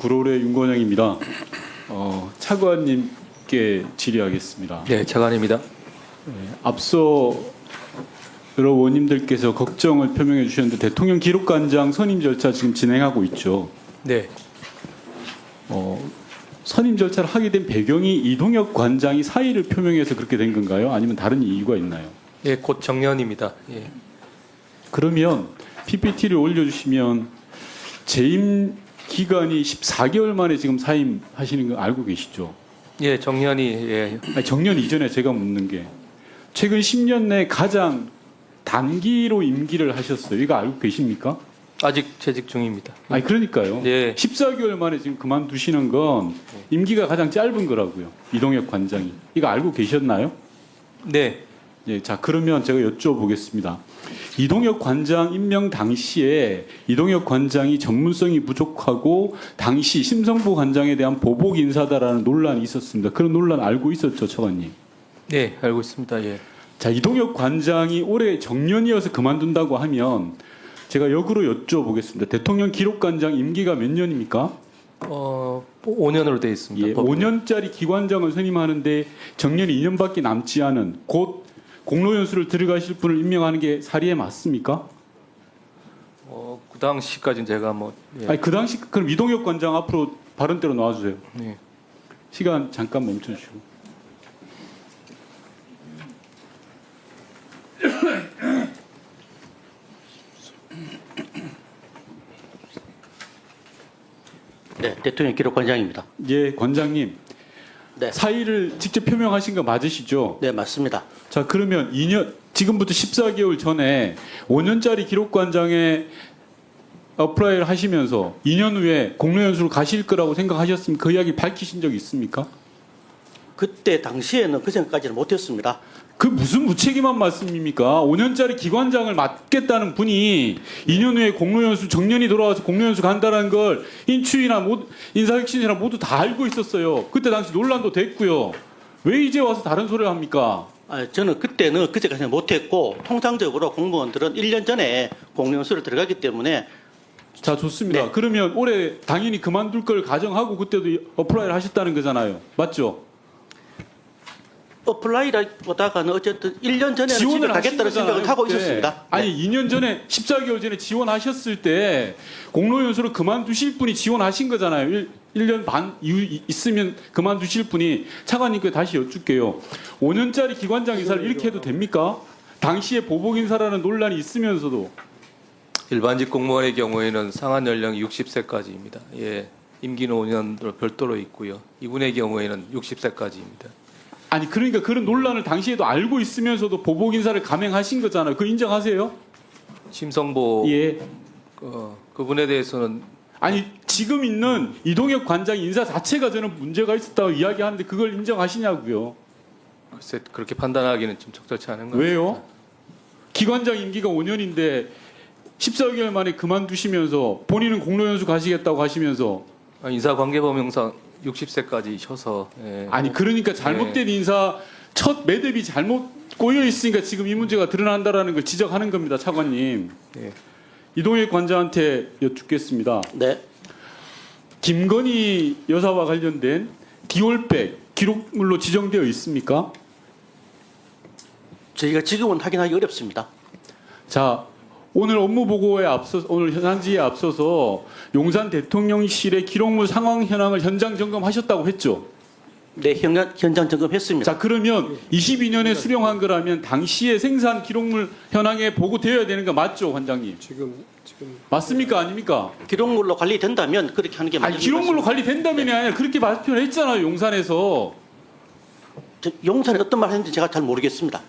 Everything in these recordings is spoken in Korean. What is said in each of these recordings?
구로의 윤건영입니다. 어, 차관님께 질의하겠습니다. 네, 차관입니다. 네, 앞서 여러 의원님들께서 걱정을 표명해 주셨는데 대통령 기록관장 선임 절차 지금 진행하고 있죠. 네, 어, 선임 절차를 하게 된 배경이 이동혁 관장이 사의를 표명해서 그렇게 된 건가요? 아니면 다른 이유가 있나요? 예, 곧 정년입니다. 예, 그러면 PPT를 올려주시면 재임 기간이 14개월 만에 지금 사임하시는 거 알고 계시죠? 예, 정년이 예, 아니, 정년 이전에 제가 묻는 게 최근 10년 내 가장 단기로 임기를 하셨어요. 이거 알고 계십니까? 아직 재직 중입니다. 아니 그러니까요. 예, 14개월 만에 지금 그만두시는 건 임기가 가장 짧은 거라고요. 이동혁 관장이. 이거 알고 계셨나요? 네, 예, 자 그러면 제가 여쭤보겠습니다. 이동혁 관장 임명 당시에 이동혁 관장이 전문성이 부족하고 당시 심성부 관장에 대한 보복 인사다라는 논란이 있었습니다. 그런 논란 알고 있었죠, 차관님? 네, 알고 있습니다. 예, 자 이동혁 관장이 올해 정년이어서 그만둔다고 하면 제가 역으로 여쭤보겠습니다. 대통령 기록관장 임기가 몇 년입니까? 어, 5년으로 되어 있습니다. 예, 법- 5년짜리 기관장을 선임하는데 정년이 2년밖에 남지 않은 곧 공로 연수를 들어가실 분을 임명하는 게 사리에 맞습니까? 어, 그 당시까지는 제가 뭐 예, 아니 그 당시 그럼 이동혁 관장 앞으로 발언대로 나와주세요. 네. 시간 잠깐 멈춰주시고. 네, 대통령 기록 관장입니다. 예, 관장님 네, 사의를 직접 표명하신 거 맞으시죠? 네 맞습니다. 자 그러면 2년 지금부터 14개월 전에 5년짜리 기록관장에 어플라이를 하시면서 2년 후에 공로 연수로 가실 거라고 생각하셨으면 그 이야기 밝히신 적 있습니까? 그때 당시에는 그 생각까지는 못했습니다. 그 무슨 무책임한 말씀입니까? 5년짜리 기관장을 맡겠다는 분이 2년 후에 공로연수 정년이 돌아와서 공로연수 간다는 걸 인추이나 모- 인사혁신이나 모두 다 알고 있었어요. 그때 당시 논란도 됐고요. 왜 이제 와서 다른 소리를 합니까? 아, 저는 그때는 그때까지는 못했고 통상적으로 공무원들은 1년 전에 공연수를 들어가기 때문에 자 좋습니다. 네. 그러면 올해 당연히 그만둘 걸 가정하고 그때도 어플라이를 하셨다는 거잖아요. 맞죠? 어플라이보다가는 어쨌든 1년 전에는 집에 지원을 가겠다는 거잖아요, 생각을 하고. 있었습니다. 네. 아니 2년 전에 14개월 전에 지원하셨을 때 공로연수를 그만두실 분이 지원하신 거잖아요. 1, 년반 이후 이- 있으면 그만두실 분이 차관님께 다시 여쭙게요. 5년짜리 기관장 인사를 이렇게 해도 됩니까? 당시에 보복 인사라는 논란이 있으면서도 일반직 공무원의 경우에는 상한 연령이 60세까지입니다. 예, 임기는 5년으로 별도로 있고요. 이분의 경우에는 60세까지입니다. 아니 그러니까 그런 논란을 당시에도 알고 있으면서도 보복 인사를 감행하신 거잖아요. 그 인정하세요? 심성보 예. 어, 그분에 대해서는 아니 지금 있는 이동혁 관장 인사 자체가 저는 문제가 있었다고 이야기하는데 그걸 인정하시냐고요. 글쎄 그렇게 판단하기는 좀 적절치 않은 것 같습니다. 왜요? 기관장 임기가 5년인데 14개월 만에 그만두시면서 본인은 공로연수 가시겠다고 하시면서 아, 인사관계법령상 60세까지 셔서 예. 아니 그러니까 잘못된 인사 첫 매듭이 잘못 꼬여 있으니까 지금 이 문제가 드러난다라는 걸 지적하는 겁니다, 차관님. 예. 이동혁 관장한테 여쭙겠습니다. 네, 김건희 여사와 관련된 디올백 기록물로 지정되어 있습니까? 저희가 지금은 확인하기 어렵습니다. 자, 오늘 업무 보고에 앞서 오늘 현안지에 앞서서 용산 대통령실의 기록물 상황 현황을 현장 점검하셨다고 했죠. 네, 현장, 현장 점검했습니다. 자, 그러면 22년에 수령한 거라면 당시의 생산 기록물 현황에 보고되어야 되는 거 맞죠, 관장님? 지금 지금 맞습니까, 아닙니까? 기록물로 관리된다면 그렇게 하는 게 맞는 아니, 기록물로 관리된다면이 아니라 그렇게 발표를 했잖아요, 용산에서. 저 용산에 어떤 말 했는지 제가 잘 모르겠습니다.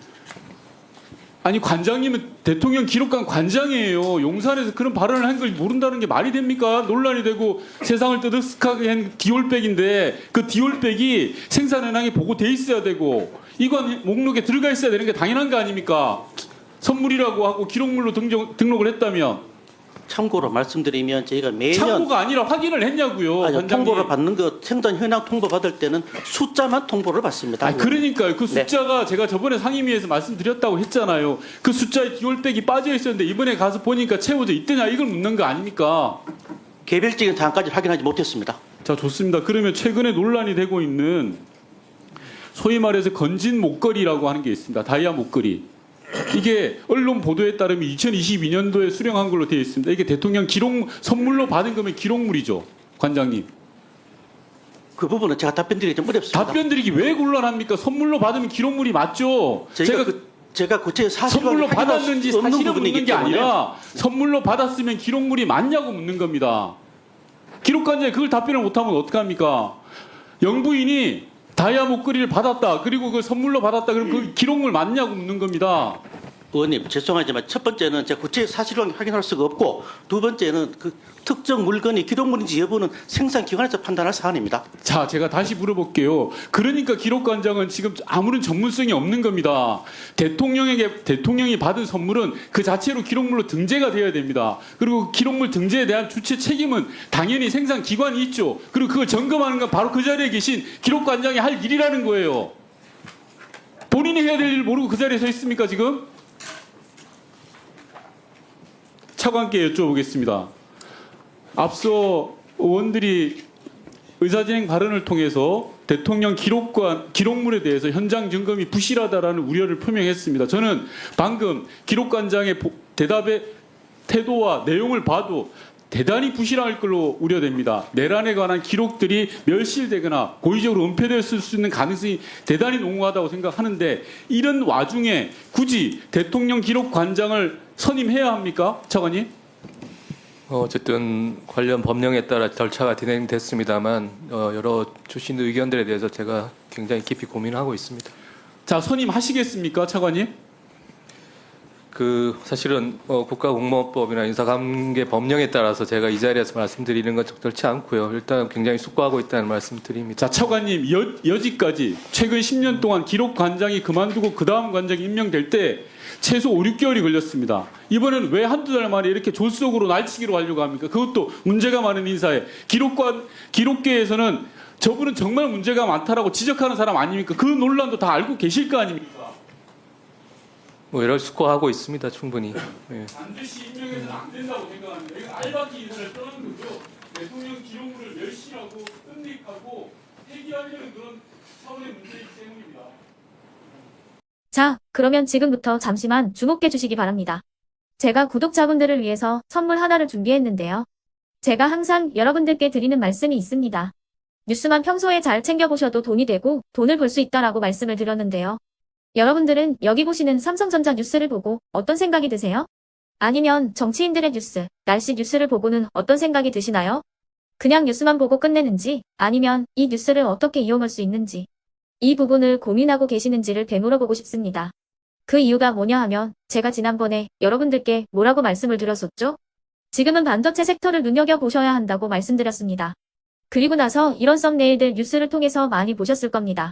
아니 관장님은 대통령 기록관 관장이에요. 용산에서 그런 발언을 한 걸 모른다는 게 말이 됩니까? 논란이 되고 세상을 뜨뜻하게 한 디올백인데 그 디올백이 생산 현황에 보고돼 있어야 되고 이관 목록에 들어가 있어야 되는 게 당연한 거 아닙니까? 선물이라고 하고 기록물로 등록, 등록을 했다면 참고로 말씀드리면 저희가 매년 참고가 아니라 확인을 했냐고요, 아니, 관장님. 통보를 받는 거 생산 현황 통보 받을 때는 숫자만 통보를 받습니다. 아니 그러니까요. 그 네. 숫자가 제가 저번에 상임위에서 말씀드렸다고 했잖아요. 그 숫자에 디올백이 빠져 있었는데 이번에 가서 보니까 채워져 있더냐 이걸 묻는 거 아닙니까? 개별적인 사항까지 확인하지 못했습니다. 자, 좋습니다. 그러면 최근에 논란이 되고 있는 소위 말해서 건진 목걸이라고 하는 게 있습니다. 다이아 목걸이. 이게 언론 보도에 따르면 2022년도에 수령한 걸로 되어 있습니다. 이게 대통령 기록 선물로 받은 거면 기록물이죠, 관장님. 그 부분은 제가 답변드리기 좀 어렵습니다. 답변 드리기 왜 곤란합니까? 선물로 받으면 기록물이 맞죠. 저희가 제가 그, 제가 구체 사실관계 선물로 받았는지 사실을 묻는 게 아니라 선물로 받았으면 기록물이 맞냐고 묻는 겁니다. 기록관장이 그걸 답변을 못하면 어떡합니까? 영부인이 다이아 목걸이를 받았다. 그리고 그 선물로 받았다. 그럼 그 기록물 맞냐고 묻는 겁니다. 의원님 죄송하지만 첫 번째는 제가 구체 사실관계 확인할 수가 없고 두 번째는 그 특정 물건이 기록물인지 여부는 생산 기관에서 판단할 사안입니다. 자, 제가 다시 물어볼게요. 그러니까 기록관장은 지금 아무런 전문성이 없는 겁니다. 대통령에게 대통령이 받은 선물은 그 자체로 기록물로 등재가 되어야 됩니다. 그리고 기록물 등재에 대한 주체 책임은 당연히 생산 기관이 있죠. 그리고 그걸 점검하는 건 바로 그 자리에 계신 기록관장이 할 일이라는 거예요. 본인이 해야 될일 모르고 그 자리에 서 있습니까 지금? 차관께 여쭤보겠습니다. 앞서 의원들이 의사진행 발언을 통해서 대통령 기록관 기록물에 대해서 현장 점검이 부실하다라는 우려를 표명했습니다. 저는 방금 기록관장의 보- 대답의 태도와 내용을 봐도 대단히 부실할 걸로 우려됩니다. 내란에 관한 기록들이 멸실되거나 고의적으로 은폐됐을 수 있는 가능성이 대단히 농후하다고 생각하는데 이런 와중에 굳이 대통령 기록관장을 선임해야 합니까, 차관님? 어, 어쨌든 관련 법령에 따라 절차가 진행됐습니다만 어, 여러 주신 의견들에 대해서 제가 굉장히 깊이 고민하고 있습니다. 자, 선임하시겠습니까, 차관님? 그 사실은 어, 국가공무원법이나 인사관계 법령에 따라서 제가 이 자리에서 말씀드리는 건 적절치 않고요. 일단 굉장히 숙고하고 있다는 말씀드립니다. 자, 차관님 여, 여지까지 최근 10년 동안 기록 관장이 그만두고 그 다음 관장이 임명될 때 최소 5, 6개월이 걸렸습니다. 이번에는 왜 한두 달 만에 이렇게 졸속으로 날치기로 하려고 합니까? 그것도 문제가 많은 인사에 기록관 기록계에서는 저분은 정말 문제가 많다라고 지적하는 사람 아닙니까? 그 논란도 다 알고 계실 거 아닙니까? 뭐 이럴 숙고하고 있습니다. 충분히. 예. 반드시 임명해서는 안 된다고 생각합니다. 이건 알바기 인사를 떠나는 거죠. 대통령 기록물을 멸시하고 은닉하고 폐기하려는 그런 차원의 문제이기 때문입니다. 자, 그러면 지금부터 잠시만 주목해 주시기 바랍니다. 제가 구독자분들을 위해서 선물 하나를 준비했는데요. 제가 항상 여러분들께 드리는 말씀이 있습니다. 뉴스만 평소에 잘 챙겨보셔도 돈이 되고 돈을 벌 수 있다라고 말씀을 드렸는데요. 여러분들은 여기 보시는 삼성전자 뉴스를 보고 어떤 생각이 드세요? 아니면 정치인들의 뉴스, 날씨 뉴스를 보고는 어떤 생각이 드시나요? 그냥 뉴스만 보고 끝내는지 아니면 이 뉴스를 어떻게 이용할 수 있는지 이 부분을 고민하고 계시는지를 되물어보고 싶습니다. 그 이유가 뭐냐 하면 제가 지난번에 여러분들께 뭐라고 말씀을 드렸었죠? 지금은 반도체 섹터를 눈여겨보셔야 한다고 말씀드렸습니다. 그리고 나서 이런 썸네일들 뉴스를 통해서 많이 보셨을 겁니다.